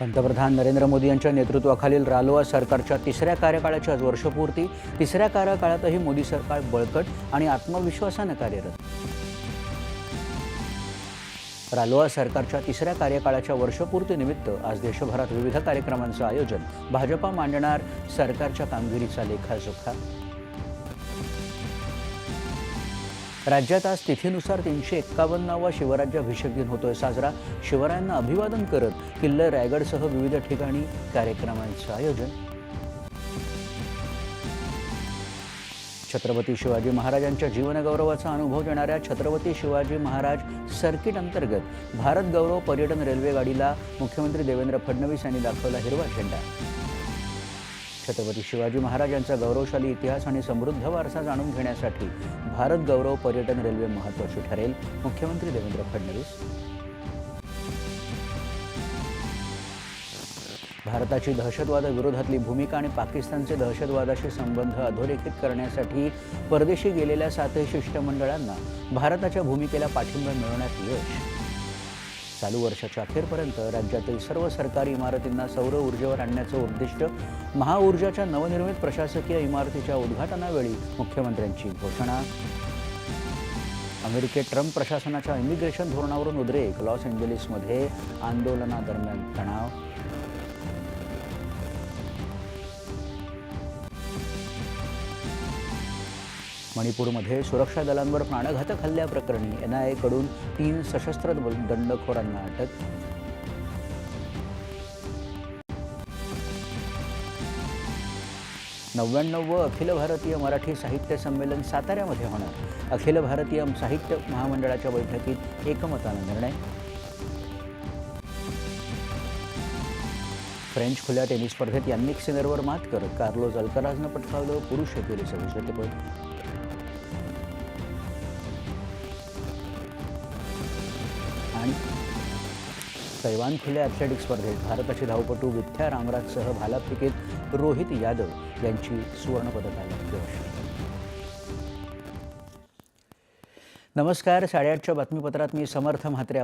पंतप्रधान नरेंद्र मोदी यांच्या नेतृत्वाखालील रालोआ सरकारच्या तिसऱ्या कार्यकाळाची आज वर्षपूर्ती. तिसऱ्या कार्यकाळातही मोदी सरकार बळकट आणि आत्मविश्वासानं कार्यरत. रालोआ सरकारच्या तिसऱ्या कार्यकाळाच्या वर्षपूर्तीनिमित्त आज देशभरात विविध कार्यक्रमांचं आयोजन. भाजपा मांडणार सरकारच्या कामगिरीचा लेखाजोखा. राज्यात आज तिथीनुसार तीनशे एक्कावन्नावा शिवराज्याभिषेक दिन होतोय साजरा. शिवरायांना अभिवादन करत किल्ले रायगडसह विविध ठिकाणी कार्यक्रमांचं आयोजन. छत्रपती शिवाजी महाराजांच्या जीवनगौरवाचा अनुभव देणाऱ्या छत्रपती शिवाजी महाराज सर्किट अंतर्गत भारत गौरव पर्यटन रेल्वे गाडीला मुख्यमंत्री देवेंद्र फडणवीस यांनी दाखवला हिरवा झेंडा. छत्रपती शिवाजी महाराजांचा गौरवशाली इतिहास आणि समृद्ध वारसा जाणून घेण्यासाठी भारत गौरव पर्यटन रेल्वे महत्त्वाची ठरेल. मुख्यमंत्री देवेंद्र फडणवीस. भारताची दहशतवादाविरोधातली भूमिका आणि पाकिस्तानचे दहशतवादाशी संबंध अधोरेखित करण्यासाठी परदेशी गेलेल्या सातही शिष्टमंडळांना भारताच्या भूमिकेला पाठिंबा मिळवण्यात यश. चालू वर्षाच्या अखेरपर्यंत राज्यातील सर्व सरकारी इमारतींना सौर ऊर्जेवर आणण्याचं उद्दिष्ट महाऊर्जाच्या नवनिर्मित प्रशासकीय इमारतीच्या उद्घाटनावेळी मुख्यमंत्र्यांची घोषणा. अमेरिकेत ट्रम्प प्रशासनाच्या इमिग्रेशन धोरणावरून उद्रेक लॉस एंजलिसमध्ये आंदोलनादरम्यान तणाव. मणिपूरमध्ये सुरक्षा दलांवर प्राणघातक हल्ल्याप्रकरणी एन आय एकडून तीन सशस्त्र दंडखोरांना अटक. नव्याण्णव अखिल भारतीय मराठी साहित्य संमेलन साताऱ्यामध्ये होणार. अखिल भारतीय साहित्य महामंडळाच्या बैठकीत एकमतानं निर्णय. फ्रेंच खुल्या टेनिस स्पर्धेत यान्निक सिनरवर मात करत कार्लोज अल्कराजनं पटकावलं पुरुष एकेरीचं विजेतेपद. आणि तैवान खुल्या ॲथलेटिक स्पर्धेत भारताचे धावपटू विथ्या रामराजसह भालाफेकीत रोहित यादव यांची सुवर्णपदकाला यश नमस्कार साडेआठच्या बातमीपत्रात मी समर्थ म्हात्रे.